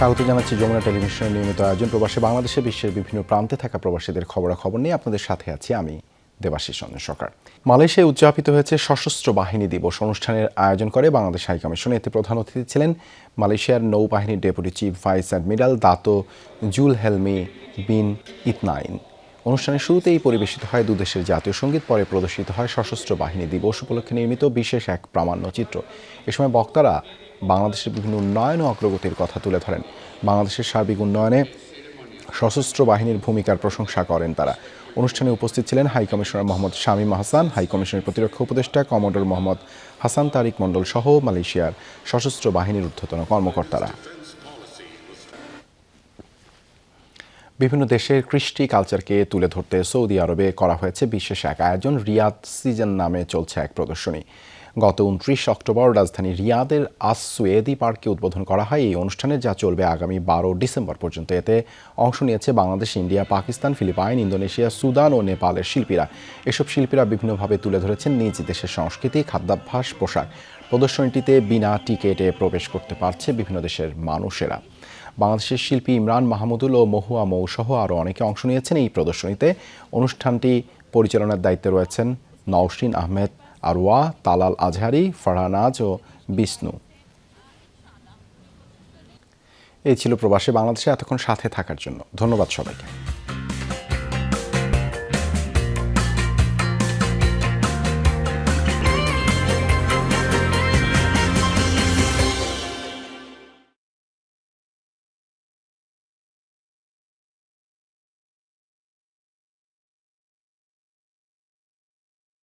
স্বাগত জানাচ্ছি যমুনা টেলিভিশনের নিয়মিত আয়োজন প্রবাসী বাংলাদেশে বিশ্বের বিভিন্ন প্রান্তে থাকা প্রবাসীদের খবরাখবর নিয়ে আপনাদের সাথে আছি আমি দেবাশিস চন্দ্র সরকার। মালয়েশিয়ায় উদযাপিত হয়েছে সশস্ত্র বাহিনী দিবস অনুষ্ঠানের আয়োজন করে বাংলাদেশ হাই কমিশন এতে প্রধান অতিথি ছিলেন মালয়েশিয়ার নৌবাহিনীর deputy chief vice admiral Dato Zul Helmi bin Itnain. অনুষ্ঠানের শুরুতেই পরিবেশিত হয় দুদেশের জাতীয় সংগীত, পরে প্রদর্শিত হয় সশস্ত্র বাহিনী দিবস উপলক্ষে নির্মিত বিশেষ এক প্রামাণ্য চিত্র। এ সময় বক্তারা বাংলাদেশের বিভিন্ন উন্নয়ন ও অগ্রগতির কথা তুলে ধরেন। বাংলাদেশের সার্বিক উন্নয়নে সশস্ত্র বাহিনীর ভূমিকার প্রশংসা করেন তারা। অনুষ্ঠানে উপস্থিত ছিলেন high commissioner Mohammad Shamim Hasan, high কমিশনের প্রতিরক্ষা উপদেষ্টা কমান্ডার মোহাম্মদ হাসান তারিক মণ্ডল সহ মালয়েশিয়ার সশস্ত্র বাহিনীর ঊর্ধ্বতন কর্মকর্তারা। বিভিন্ন দেশের কৃষ্টি কালচারকে তুলে ধরতে সৌদি আরবে করা হয়েছে বিশেষ এক আয়োজন। রিয়াদ সিজন নামে চলছে এক প্রদর্শনী। গত উনত্রিশ অক্টোবর রাজধানী রিয়াদের আস সুয়েদি পার্কে উদ্বোধন করা হয়। এই অনুষ্ঠানে যা চলবে আগামী বারো ডিসেম্বর পর্যন্ত। এতে অংশ নিয়েছে Bangladesh, India, Pakistan, Philippines, Indonesia, Sudan ও নেপালের শিল্পীরা। এসব শিল্পীরা বিভিন্নভাবে তুলে ধরেছেন নিজ দেশের সংস্কৃতি, খাদ্যাভ্যাস, পোশাক। প্রদর্শনীটিতে বিনা টিকেটে প্রবেশ করতে পারছে বিভিন্ন দেশের মানুষেরা। বাংলাদেশের শিল্পী ইমরান মাহমুদুল ও মহুয়া মৌ সহ আরও অনেকে অংশ নিয়েছেন এই প্রদর্শনীতে। অনুষ্ঠানটি পরিচালনার দায়িত্বে রয়েছেন নওশিন আহমেদ আরওয়া, তালাল আজহারি ফারহানাজ ও বিষ্ণু। এই ছিল প্রবাসী বাংলাদেশে এতক্ষণ সাথে থাকার জন্য। ধন্যবাদ সবাইকে।